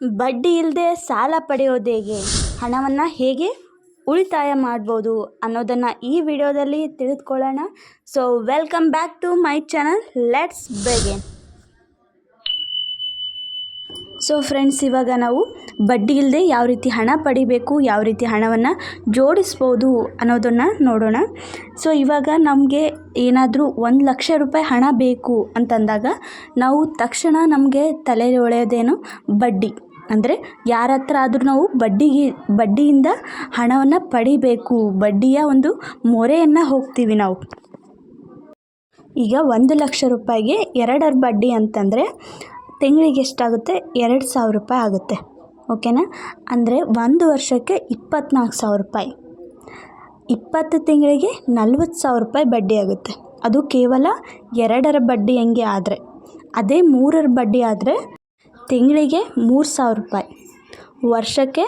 ಬಡ್ಡಿ ಇಲ್ಲದೆ ಸಾಲ ಪಡೆಯೋದು ಹೇಗೆ? ಹಣವನ್ನು ಹೇಗೆ ಉಳಿತಾಯ ಮಾಡ್ಬೋದು ಅನ್ನೋದನ್ನು ಈ ವಿಡಿಯೋದಲ್ಲಿ ತಿಳಿದುಕೊಳ್ಳೋಣ. So welcome back to my channel let's ಬೇಗೆ so friends ಇವಾಗ ನಾವು ಬಡ್ಡಿ ಇಲ್ಲದೆ ಯಾವ ರೀತಿ ಹಣ ಪಡಿಬೇಕು, ಯಾವ ರೀತಿ ಹಣವನ್ನು ಜೋಡಿಸ್ಬೋದು ಅನ್ನೋದನ್ನು ನೋಡೋಣ. ಸೊ ಇವಾಗ ನಮಗೆ ಏನಾದರೂ ಒಂದು ಲಕ್ಷ ರೂಪಾಯಿ ಹಣ ಬೇಕು ಅಂತಂದಾಗ ನಾವು ತಕ್ಷಣ ನಮಗೆ ತಲೆಯಲ್ಲಿ ಒಳೆಯೋದೇನು ಬಡ್ಡಿ. ಅಂದರೆ ಯಾರ ಹತ್ರ ಆದರೂ ನಾವು ಬಡ್ಡಿಗೆ, ಬಡ್ಡಿಯಿಂದ ಹಣವನ್ನು ಪಡಿಬೇಕು. ಬಡ್ಡಿಯ ಒಂದು ಮೊರೆಯನ್ನು ಹೋಗ್ತೀವಿ ನಾವು. ಈಗ ಒಂದು ಲಕ್ಷ ರೂಪಾಯಿಗೆ ಎರಡರ ಬಡ್ಡಿ ಅಂತಂದರೆ ತಿಂಗಳಿಗೆ ಎಷ್ಟಾಗುತ್ತೆ? ಎರಡು ಸಾವಿರ ರೂಪಾಯಿ ಆಗುತ್ತೆ. ಓಕೆನಾ ಅಂದರೆ ಒಂದು ವರ್ಷಕ್ಕೆ ಇಪ್ಪತ್ತ್ನಾಲ್ಕು ಸಾವಿರ ರೂಪಾಯಿ. ಇಪ್ಪತ್ತು ತಿಂಗಳಿಗೆ ನಲ್ವತ್ತು ಸಾವಿರ ರೂಪಾಯಿ ಬಡ್ಡಿ ಆಗುತ್ತೆ. ಅದು ಕೇವಲ ಎರಡರ ಬಡ್ಡಿ ಹೆಂಗೆ ಆದರೆ. ಅದೇ ಮೂರರ ಬಡ್ಡಿ ಆದರೆ ತಿಂಗಳಿಗೆ ಮೂರು ಸಾವಿರ ರೂಪಾಯಿ, ವರ್ಷಕ್ಕೆ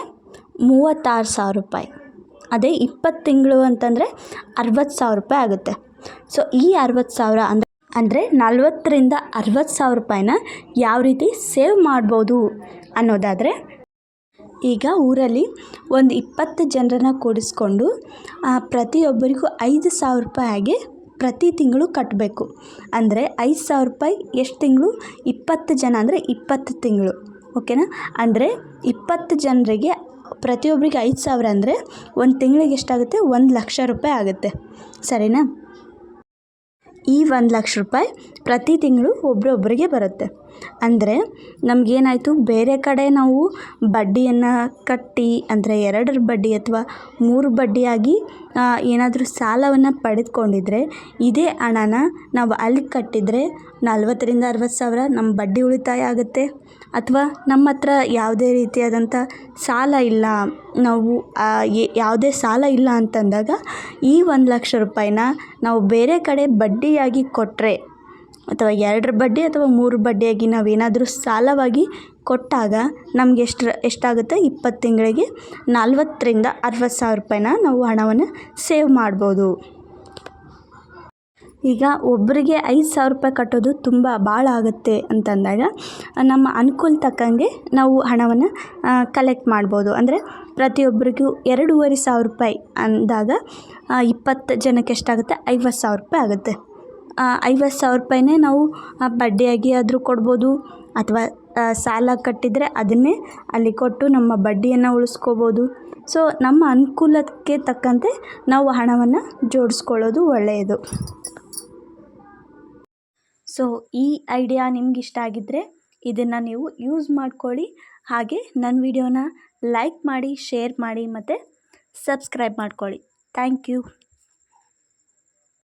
ಮೂವತ್ತಾರು ಸಾವಿರ ರೂಪಾಯಿ. ಅದೇ ಇಪ್ಪತ್ತು ತಿಂಗಳು ಅಂತಂದರೆ ಅರವತ್ತು ಸಾವಿರ ರೂಪಾಯಿ ಆಗುತ್ತೆ. ಸೊ ಈ ಅರವತ್ತು ಸಾವಿರ ಅಂದರೆ ಅಂದರೆ ನಲ್ವತ್ತರಿಂದ ಅರವತ್ತು ಸಾವಿರ ರೂಪಾಯಿನ ಯಾವ ರೀತಿ ಸೇವ್ ಮಾಡ್ಬೋದು ಅನ್ನೋದಾದರೆ, ಈಗ ಊರಲ್ಲಿ ಒಂದು ಇಪ್ಪತ್ತು ಜನರನ್ನ ಕೂಡಿಸ್ಕೊಂಡು ಪ್ರತಿಯೊಬ್ಬರಿಗೂ ಐದು ಸಾವಿರ ರೂಪಾಯಿ ಹಾಗೆ ಪ್ರತಿ ತಿಂಗಳು ಕಟ್ಟಬೇಕು ಅಂದರೆ ಐದು ಸಾವಿರ ರೂಪಾಯಿ ಎಷ್ಟು ತಿಂಗಳು? ಇಪ್ಪತ್ತು ಜನ ಅಂದರೆ ಇಪ್ಪತ್ತು ತಿಂಗಳು. ಓಕೆನಾ? ಅಂದರೆ ಇಪ್ಪತ್ತು ಜನರಿಗೆ ಪ್ರತಿಯೊಬ್ಬರಿಗೆ ಐದು ಸಾವಿರ ಅಂದರೆ ಒಂದು ತಿಂಗಳಿಗೆ ಎಷ್ಟಾಗುತ್ತೆ? ಒಂದು ಲಕ್ಷ ರೂಪಾಯಿ ಆಗುತ್ತೆ. ಸರಿನಾ? ಈ ಒಂದು ಲಕ್ಷ ರೂಪಾಯಿ ಪ್ರತಿ ತಿಂಗಳು ಒಬ್ಬರೊಬ್ಬರಿಗೆ ಬರುತ್ತೆ. ಅಂದರೆ ನಮಗೇನಾಯಿತು, ಬೇರೆ ಕಡೆ ನಾವು ಬಡ್ಡಿಯನ್ನು ಕಟ್ಟಿ, ಅಂದರೆ ಎರಡರ ಬಡ್ಡಿ ಅಥವಾ ಮೂರು ಬಡ್ಡಿಯಾಗಿ ಏನಾದರೂ ಸಾಲವನ್ನು ಪಡೆದುಕೊಂಡಿದ್ರೆ, ಇದೇ ಹಣನ ನಾವು ಅಲ್ಲಿ ಕಟ್ಟಿದರೆ ನಲ್ವತ್ತರಿಂದ ಅರವತ್ತು ಸಾವಿರ ನಮ್ಮ ಬಡ್ಡಿ ಉಳಿತಾಯ ಆಗುತ್ತೆ. ಅಥವಾ ನಮ್ಮ ಹತ್ರ ಯಾವುದೇ ರೀತಿಯಾದಂಥ ಸಾಲ ಇಲ್ಲ, ನಾವು ಯಾವುದೇ ಸಾಲ ಇಲ್ಲ ಅಂತಂದಾಗ ಈ ಒಂದು ಲಕ್ಷ ರೂಪಾಯಿನ ನಾವು ಬೇರೆ ಕಡೆ ಬಡ್ಡಿಯಾಗಿ ಕೊಟ್ಟರೆ ಅಥವಾ ಎರಡರ ಬಡ್ಡಿ ಅಥವಾ ಮೂರು ಬಡ್ಡಿಯಾಗಿ ನಾವೇನಾದರೂ ಸಾಲವಾಗಿ ಕೊಟ್ಟಾಗ ನಮ್ಗೆ ಎಷ್ಟು ಎಷ್ಟಾಗುತ್ತೆ? ಇಪ್ಪತ್ತು ತಿಂಗಳಿಗೆ ನಲ್ವತ್ತರಿಂದ ಅರವತ್ತು ಸಾವಿರ ರೂಪಾಯಿನ ನಾವು ಹಣವನ್ನು ಸೇವ್ ಮಾಡ್ಬೋದು. ಈಗ ಒಬ್ಬರಿಗೆ ಐದು ಸಾವಿರ ರೂಪಾಯಿ ಕಟ್ಟೋದು ತುಂಬ ಭಾಳ ಆಗುತ್ತೆ ಅಂತಂದಾಗ, ನಮ್ಮ ಅನುಕೂಲ ತಕ್ಕಂಗೆ ನಾವು ಹಣವನ್ನು ಕಲೆಕ್ಟ್ ಮಾಡ್ಬೋದು. ಅಂದರೆ ಪ್ರತಿಯೊಬ್ಬರಿಗೂ ಎರಡೂವರೆ ಸಾವಿರ ರೂಪಾಯಿ ಅಂದಾಗ ಇಪ್ಪತ್ತು ಜನಕ್ಕೆ ಎಷ್ಟಾಗುತ್ತೆ? ಐವತ್ತು ಸಾವಿರ ರೂಪಾಯಿ ಆಗುತ್ತೆ. ಐವತ್ತು ಸಾವಿರ ರೂಪಾಯಿನೇ ನಾವು ಬಡ್ಡಿಯಾಗಿ ಆದರೂ ಕೊಡ್ಬೋದು. ಅಥವಾ ಸಾಲ ಕಟ್ಟಿದರೆ ಅದನ್ನೇ ಅಲ್ಲಿ ಕೊಟ್ಟು ನಮ್ಮ ಬಡ್ಡಿಯನ್ನು ಉಳಿಸ್ಕೋಬೋದು. ಸೊ ನಮ್ಮ ಅನುಕೂಲಕ್ಕೆ ತಕ್ಕಂತೆ ನಾವು ಹಣವನ್ನು ಜೋಡಿಸ್ಕೊಳ್ಳೋದು ಒಳ್ಳೆಯದು. ಸೊ ಈ ಐಡಿಯಾ ನಿಮ್ಗೆ ಇಷ್ಟ ಆಗಿದ್ದರೆ ಇದನ್ನು ನೀವು ಯೂಸ್ ಮಾಡ್ಕೊಳ್ಳಿ. ಹಾಗೆ ನನ್ನ ವಿಡಿಯೋನ ಲೈಕ್ ಮಾಡಿ ಶೇರ್ ಮಾಡಿ ಮತ್ತು ಸಬ್ಸ್ಕ್ರೈಬ್ ಮಾಡ್ಕೊಳ್ಳಿ. Thank you